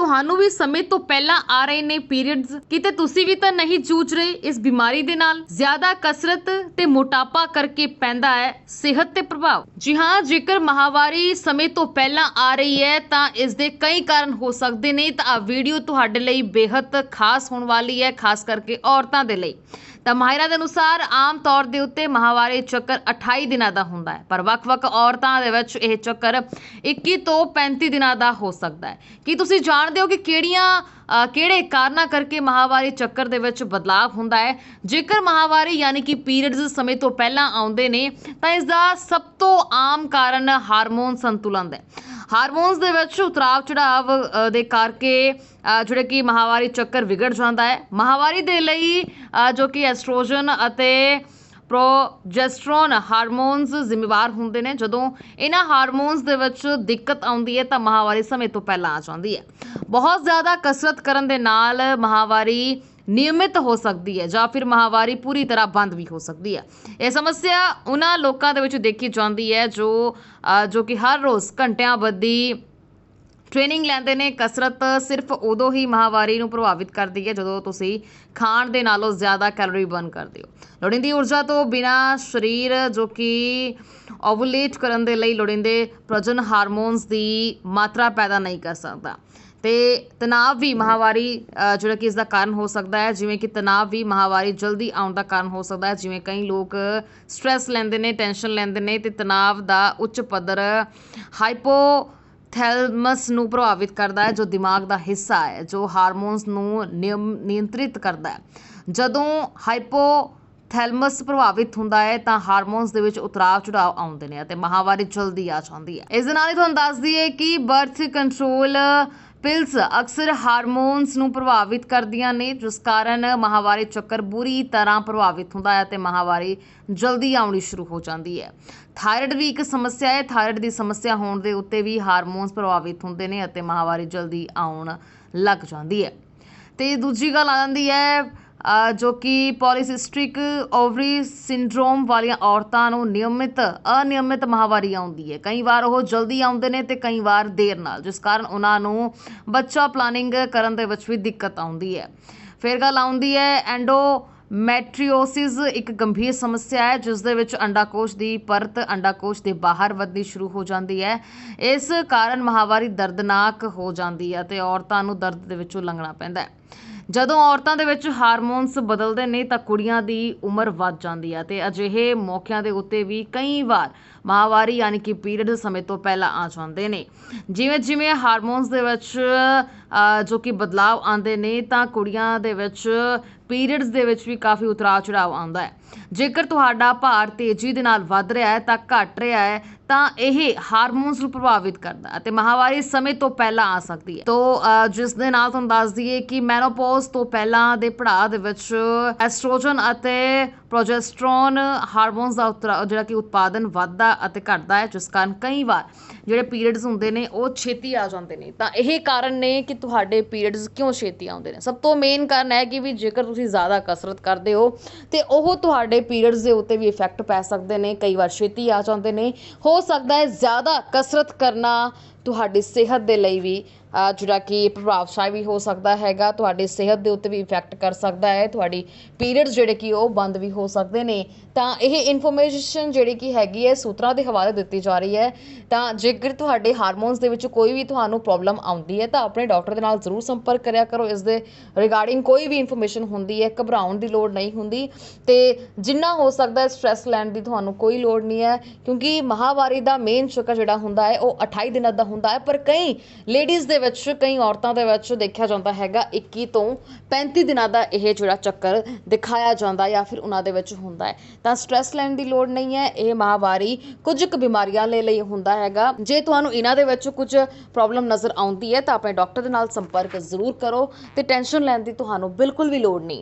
ਤੁਹਾਨੂੰ ਵੀ ਸਮੇਂ ਤੋਂ ਪਹਿਲਾਂ ਆ ਰਹੇ ਨੇ ਪੀਰੀਅਡਸ ਕਿਤੇ ਤੁਸੀਂ ਵੀ ਤਾਂ ਨਹੀਂ ਜੂਝ ਰਹੇ ਇਸ ਬਿਮਾਰੀ ਦੇ ਨਾਲ? ਜ਼ਿਆਦਾ ਕਸਰਤ ਤੇ ਮੋਟਾਪਾ ਕਰਕੇ ਪੈਂਦਾ ਹੈ ਸਿਹਤ ਤੇ ਪ੍ਰਭਾਵ। ਜੀ ਹਾਂ, ਜੇਕਰ ਮਹਾਵਾਰੀ ਸਮੇਂ ਤੋਂ ਪਹਿਲਾਂ ਆ ਰਹੀ ਹੈ, ਤਾਂ ਇਸ ਦੇ ਕਈ ਕਾਰਨ ਹੋ ਸਕਦੇ ਨੇ। ਤਾਂ ਇਹ ਵੀਡੀਓ ਤੁਹਾਡੇ ਲਈ ਬੇਹੱਦ ਖਾਸ ਹੋਣ ਵਾਲੀ ਹੈ, ਖਾਸ ਕਰਕੇ ਔਰਤਾਂ ਦੇ ਲਈ। ਤਾਂ ਮਾਹਿਰਾਂ ਦੇ ਅਨੁਸਾਰ ਆਮ ਤੌਰ ਦੇ ਉੱਤੇ ਮਾਹਵਾਰੀ ਚੱਕਰ 28 ਦਿਨਾਂ ਦਾ ਹੁੰਦਾ ਹੈ, ਪਰ ਵੱਖ-ਵੱਖ ਔਰਤਾਂ ਦੇ ਵਿੱਚ ਇਹ ਚੱਕਰ 21 ਤੋਂ 35 ਦਿਨਾਂ ਦਾ ਹੋ ਸਕਦਾ ਹੈ। ਕੀ ਤੁਸੀਂ ਜਾਣਦੇ ਹੋ ਕਿ ਕਿਹੜੀਆਂ ਕਿਹੜੇ ਕਾਰਨਾਂ ਕਰਕੇ ਮਾਹਵਾਰੀ ਚੱਕਰ ਦੇ ਵਿੱਚ ਬਦਲਾਅ ਹੁੰਦਾ ਹੈ? ਜੇਕਰ ਮਾਹਵਾਰੀ ਯਾਨੀ ਕਿ ਪੀਰੀਅਡਸ ਸਮੇਂ ਤੋਂ ਪਹਿਲਾਂ ਆਉਂਦੇ ਨੇ, ਤਾਂ ਇਸ ਦਾ ਸਭ ਤੋਂ ਆਮ ਕਾਰਨ ਹਾਰਮੋਨ ਸੰਤੁਲਨ ਹੈ। ਹਾਰਮੋਨਸ ਦੇ ਵਿੱਚ ਉਤਰਾਵ ਚੜਾਵ ਦੇ ਕਰਕੇ ਜਿਹੜੇ ਕਿ ਮਹਾਵਾਰੀ ਚੱਕਰ ਵਿਗੜ ਜਾਂਦਾ ਹੈ। ਮਹਾਵਾਰੀ ਦੇ ਲਈ ਜੋ ਕਿ ਐਸਟ੍ਰੋਜਨ ਅਤੇ ਪ੍ਰੋਜੈਸਟਰੋਨ ਹਾਰਮੋਨਸ ਜ਼ਿੰਮੇਵਾਰ ਹੁੰਦੇ ਨੇ। ਜਦੋਂ ਇਹਨਾਂ ਹਾਰਮੋਨਸ ਦੇ ਵਿੱਚ ਦਿੱਕਤ ਆਉਂਦੀ ਹੈ, ਤਾਂ ਮਹਾਵਾਰੀ ਸਮੇਂ ਤੋਂ ਪਹਿਲਾਂ ਆ ਜਾਂਦੀ ਹੈ। ਬਹੁਤ ਜ਼ਿਆਦਾ ਕਸਰਤ ਕਰਨ ਦੇ ਨਾਲ ਮਹਾਵਾਰੀ ਨਿਯਮਿਤ ਹੋ ਸਕਦੀ ਹੈ ਜਾਂ ਫਿਰ ਮਹਾਵਾਰੀ ਪੂਰੀ ਤਰ੍ਹਾਂ ਬੰਦ ਵੀ ਹੋ ਸਕਦੀ ਹੈ। ਇਹ ਸਮੱਸਿਆ ਉਹਨਾਂ ਲੋਕਾਂ ਦੇ ਵਿੱਚ ਦੇਖੀ ਜਾਂਦੀ ਹੈ ਜੋ ਜੋ ਕਿ ਹਰ ਰੋਜ਼ ਘੰਟਿਆਂ ਬੱਧੀ ਟ੍ਰੇਨਿੰਗ ਲੈਂਦੇ ਨੇ। ਕਸਰਤ ਸਿਰਫ ਉਦੋਂ ਹੀ ਮਹਾਵਾਰੀ ਨੂੰ ਪ੍ਰਭਾਵਿਤ ਕਰਦੀ ਹੈ ਜਦੋਂ ਤੁਸੀਂ ਖਾਣ ਦੇ ਨਾਲੋਂ ਜ਼ਿਆਦਾ ਕੈਲੋਰੀ ਬਰਨ ਕਰਦੇ ਹੋ। ਲੋੜੀਂਦੀ ਊਰਜਾ ਤੋਂ ਬਿਨਾ ਸਰੀਰ ਜੋ ਕਿ ਓਵੂਲੇਟ ਕਰਨ ਦੇ ਲਈ ਲੋੜੀਂਦੇ ਪ੍ਰਜਨ ਹਾਰਮੋਨਸ ਦੀ ਮਾਤਰਾ ਪੈਦਾ ਨਹੀਂ ਕਰ ਸਕਦਾ। ਤੇ ਤਣਾਅ ਵੀ ਮਹਾਵਾਰੀ ਜਿਹੜਾ ਕਿ ਇਸ ਦਾ ਕਾਰਨ ਹੋ ਸਕਦਾ ਹੈ, ਜਿਵੇਂ ਕਿ ਤਣਾਅ ਵੀ ਮਹਾਵਾਰੀ ਜਲਦੀ ਆਉਣ ਦਾ ਕਾਰਨ ਹੋ ਸਕਦਾ ਹੈ, ਜਿਵੇਂ ਕਈ ਲੋਕ ਸਟ੍ਰੈਸ ਲੈਂਦੇ ਨੇ ਟੈਨਸ਼ਨ ਲੈਂਦੇ ਨੇ ਤੇ ਤਣਾਅ ਦਾ ਉੱਚ ਪੱਧਰ ਹਾਈਪੋ ਥੈਲਮਸ ਨੂੰ ਪ੍ਰਭਾਵਿਤ ਕਰਦਾ ਹੈ, ਜੋ ਦਿਮਾਗ ਦਾ ਹਿੱਸਾ ਹੈ, ਜੋ ਹਾਰਮੋਨਸ ਨੂੰ ਨਿਯਮ- ਨਿਯੰਤਰਿਤ ਕਰਦਾ ਹੈ। ਜਦੋਂ ਹਾਈਪੋ ਥੈਲਮਸ ਪ੍ਰਭਾਵਿਤ ਹੁੰਦਾ ਹੈ, ਤਾਂ ਹਾਰਮੋਨਸ ਦੇ ਵਿੱਚ ਉਤਰਾਅ ਚੜਾਅ ਆਉਂਦੇ ਨੇ ਅਤੇ ਮਹਾਵਾਰੀ ਜਲਦੀ ਆ ਜਾਂਦੀ ਹੈ। ਇਸ ਦੇ ਨਾਲ ਹੀ ਤੁਹਾਨੂੰ ਦੱਸ ਦਈਏ ਕਿ ਬਰਥ ਕੰਟਰੋਲ ਪਿਲਸ ਅਕਸਰ ਹਾਰਮੋਨਸ ਨੂੰ ਪ੍ਰਭਾਵਿਤ ਕਰਦੀਆਂ ਨੇ, ਜਿਸ ਕਾਰਨ ਮਾਹਵਾਰੀ ਚੱਕਰ ਬੁਰੀ ਤਰ੍ਹਾਂ ਪ੍ਰਭਾਵਿਤ ਹੁੰਦਾ ਹੈ ਤੇ ਮਾਹਵਾਰੀ ਜਲਦੀ ਆਉਣੀ ਸ਼ੁਰੂ ਹੋ ਜਾਂਦੀ ਹੈ। ਥਾਇਰਡ ਵੀ ਇੱਕ ਸਮੱਸਿਆ ਹੈ। ਥਾਇਰਡ ਦੀ ਸਮੱਸਿਆ ਹੋਣ ਦੇ ਉੱਤੇ ਵੀ ਹਾਰਮੋਨਸ ਪ੍ਰਭਾਵਿਤ ਹੁੰਦੇ ਨੇ ਅਤੇ ਮਾਹਵਾਰੀ ਜਲਦੀ ਆਉਣ ਲੱਗ ਜਾਂਦੀ ਹੈ। ਤੇ ਦੂਜੀ ਗੱਲ ਆ ਜਾਂਦੀ ਹੈ ਜੋ ਕਿ ਪੋਲੀਸਿਸਟ੍ਰਿਕ ਓਵਰੀ ਸਿੰਡਰੋਮ ਵਾਲੀਆਂ ਔਰਤਾਂ ਨੂੰ ਨਿਯਮਿਤ, ਅਨਿਯਮਿਤ ਮਹਾਵਾਰੀ ਆਉਂਦੀ ਹੈ। ਕਈ ਵਾਰ ਉਹ ਜਲਦੀ ਆਉਂਦੇ ਨੇ ਤੇ ਕਈ ਵਾਰ ਦੇਰ ਨਾਲ, ਜਿਸ ਕਾਰਨ ਉਹਨਾਂ ਨੂੰ ਬੱਚਾ ਪਲਾਨਿੰਗ ਕਰਨ ਦੇ ਵਿੱਚ ਵੀ ਦਿੱਕਤ ਆਉਂਦੀ ਹੈ। ਫਿਰ ਗੱਲ ਆਉਂਦੀ ਹੈ ਐਂਡੋ ਮੈਟ੍ਰੀਓਸਿਸ ਇੱਕ ਗੰਭੀਰ ਸਮੱਸਿਆ ਹੈ, ਜਿਸ ਦੇ ਵਿੱਚ ਅੰਡਾਕੋਸ਼ ਦੀ ਪਰਤ, ਅੰਡਾਕੋਸ਼ ਦੇ ਬਾਹਰ ਵੱਧਣੀ ਸ਼ੁਰੂ ਹੋ ਜਾਂਦੀ ਹੈ। ਇਸ ਕਾਰਨ ਮਹਾਵਾਰੀ ਦਰਦਨਾਕ ਹੋ ਜਾਂਦੀ ਹੈ ਤੇ ਔਰਤਾਂ ਨੂੰ ਦਰਦ ਦੇ ਵਿੱਚੋਂ ਲੰਘਣਾ ਪੈਂਦਾ ਹੈ। ਜਦੋਂ ਔਰਤਾਂ ਦੇ ਵਿੱਚ ਹਾਰਮੋਨਸ ਬਦਲਦੇ ਨੇ ਤਾਂ ਕੁੜੀਆਂ ਦੀ ਉਮਰ ਵੱਧ ਜਾਂਦੀ ਹੈ ਤੇ ਅਜਿਹੇ ਮੌਕਿਆਂ ਦੇ ਉੱਤੇ ਵੀ ਕਈ ਵਾਰ ਮਾਹਵਾਰੀ ਯਾਨੀ ਕਿ ਪੀਰੀਅਡ ਸਮੇਂ ਤੋਂ ਪਹਿਲਾਂ ਆ ਜਾਂਦੇ ਨੇ। ਜਿਵੇਂ ਜਿਵੇਂ ਹਾਰਮੋਨਸ ਦੇ ਵਿੱਚ ਜੋ ਕਿ ਬਦਲਾਅ ਆਉਂਦੇ ਨੇ ਤਾਂ ਕੁੜੀਆਂ ਦੇ ਵਿੱਚ ਪੀਰੀਅਡਸ ਦੇ ਵਿੱਚ ਵੀ ਕਾਫੀ ਉਤਰਾਅ ਚੜਾਅ ਆਉਂਦਾ ਹੈ। ਜੇਕਰ ਤੁਹਾਡਾ ਭਾਰ ਤੇਜ਼ੀ ਦੇ ਨਾਲ ਵੱਧ ਰਿਹਾ ਹੈ ਤਾਂ ਘਟ ਰਿਹਾ ਹੈ, ਤਾਂ ਇਹ ਹਾਰਮੋਨਸ ਨੂੰ ਪ੍ਰਭਾਵਿਤ ਕਰਦਾ ਅਤੇ ਮਹਾਵਾਰੀ ਸਮੇਂ ਤੋਂ ਪਹਿਲਾਂ ਆ ਸਕਦੀ ਹੈ। ਤੋਂ ਜਿਸ ਦੇ ਨਾਲ ਤੁਹਾਨੂੰ ਦੱਸ ਦਈਏ ਕਿ ਮੈਨੋਪੌਜ਼ ਤੋਂ ਪਹਿਲਾਂ ਦੇ ਪੜਾਅ ਦੇ ਵਿੱਚ ਐਸਟ੍ਰੋਜਨ ਅਤੇ ਪ੍ਰੋਜੈਸਟਰੋਨ ਹਾਰਮੋਨਸ ਦਾ ਉਤਰਾ- ਜਿਹੜਾ ਕਿ ਉਤਪਾਦਨ ਵੱਧਦਾ ਅਤੇ ਘਟਦਾ ਹੈ, ਜਿਸ ਕਾਰਨ ਕਈ ਵਾਰ ਜਿਹੜੇ ਪੀਰੀਅਡਸ ਹੁੰਦੇ ਨੇ ਉਹ ਛੇਤੀ ਆ ਜਾਂਦੇ ਨੇ। ਤਾਂ ਇਹ ਕਾਰਨ ਨੇ ਕਿ ਤੁਹਾਡੇ ਪੀਰੀਅਡਸ ਕਿਉਂ ਛੇਤੀ ਆਉਂਦੇ ਨੇ? ਸਭ ਤੋਂ ਮੇਨ ਕਾਰਨ ਹੈ ਕਿ ਵੀ ਜੇਕਰ ਤੁਸੀਂ ਤੁਸੀਂ ਜ਼ਿਆਦਾ ਕਸਰਤ ਕਰਦੇ ਹੋ ਤੇ ਉਹ ਤੁਹਾਡੇ ਪੀਰੀਅਡਸ ਦੇ ਉੱਤੇ ਵੀ ਇਫੈਕਟ ਪੈ ਸਕਦੇ ਨੇ, ਕਈ ਵਾਰ ਛੇਤੀ ਆ ਜਾਂਦੇ ਨੇ। ਹੋ ਸਕਦਾ ਹੈ ਜ਼ਿਆਦਾ ਕਸਰਤ ਕਰਨਾ ਤੁਹਾਡੀ ਸਿਹਤ ਦੇ ਲਈ ਵੀ ਜਿਹੜਾ ਕਿ ਪ੍ਰਭਾਵਸ਼ਾਲੀ ਵੀ ਹੋ ਸਕਦਾ ਹੈਗਾ, ਤੁਹਾਡੀ ਸਿਹਤ ਦੇ ਉੱਤੇ ਵੀ ਇਫੈਕਟ ਕਰ ਸਕਦਾ ਹੈ, ਤੁਹਾਡੀ ਪੀਰੀਅਡਸ ਜਿਹੜੇ ਕਿ ਉਹ ਬੰਦ ਵੀ ਹੋ ਸਕਦੇ ਨੇ। ਤਾਂ ਇਹ ਇਨਫੋਰਮੇਸ਼ਨ ਜਿਹੜੀ ਕਿ ਹੈਗੀ ਹੈ, ਸੂਤਰਾਂ ਦੇ ਹਵਾਲੇ ਦਿੱਤੀ ਜਾ ਰਹੀ ਹੈ। ਤਾਂ ਜੇਕਰ ਤੁਹਾਡੇ ਹਾਰਮੋਨਸ ਦੇ ਵਿੱਚ ਕੋਈ ਵੀ ਤੁਹਾਨੂੰ ਪ੍ਰੋਬਲਮ ਆਉਂਦੀ ਹੈ, ਤਾਂ ਆਪਣੇ ਡਾਕਟਰ ਦੇ ਨਾਲ ਜ਼ਰੂਰ ਸੰਪਰਕ ਕਰਿਆ ਕਰੋ। ਇਸ ਦੇ ਰਿਗਾਰਡਿੰਗ ਕੋਈ ਵੀ ਇਨਫੋਰਮੇਸ਼ਨ ਹੁੰਦੀ ਹੈ, ਘਬਰਾਉਣ ਦੀ ਲੋੜ ਨਹੀਂ ਹੁੰਦੀ। ਤੇ ਜਿੰਨਾ ਹੋ ਸਕਦਾ ਹੈ ਸਟ੍ਰੈਸ ਲੈਣ ਦੀ ਤੁਹਾਨੂੰ ਕੋਈ ਲੋੜ ਨਹੀਂ ਹੈ, ਕਿਉਂਕਿ ਮਹਾਵਾਰੀ ਦਾ ਮੇਨ ਚੱਕਰ ਜਿਹੜਾ ਹੁੰਦਾ ਹੈ, ਉਹ 28 ਦਿਨਾਂ ਦਾ ਹੁੰਦਾ ਹੈ। ਪਰ ਕਈ ਲੇਡੀਜ਼ ਦੇ ਵਿੱਚ, ਕਈ ਔਰਤਾਂ ਦੇ ਵਿੱਚ ਦੇਖਿਆ ਜਾਂਦਾ ਹੈਗਾ 21 ਤੋਂ 35 ਦਿਨਾਂ ਦਾ ਇਹ ਜਿਹੜਾ ਚੱਕਰ ਦਿਖਾਇਆ ਜਾਂਦਾ ਜਾਂ ਫਿਰ ਉਹਨਾਂ ਦੇ ਵਿੱਚ ਹੁੰਦਾ ਹੈ। ਤਾਂ ਸਟ੍ਰੈਸ ਲੈਣ ਦੀ ਲੋੜ ਨਹੀਂ ਹੈ। ਇਹ ਮਹਾਵਾਰੀ ਕੁਝ ਕੁ ਬਿਮਾਰੀਆਂ ਲਈ ਲਈ ਹੁੰਦਾ ਹੈਗਾ। ਜੇ ਤੁਹਾਨੂੰ ਇਹਨਾਂ ਦੇ ਵਿੱਚ ਕੁਝ ਪ੍ਰੋਬਲਮ ਨਜ਼ਰ ਆਉਂਦੀ ਹੈ, ਤਾਂ ਆਪਣੇ ਡਾਕਟਰ ਦੇ ਨਾਲ ਸੰਪਰਕ ਜ਼ਰੂਰ ਕਰੋ ਤੇ ਟੈਨਸ਼ਨ ਲੈਣ ਦੀ ਤੁਹਾਨੂੰ ਬਿਲਕੁਲ ਵੀ ਲੋੜ ਨਹੀਂ।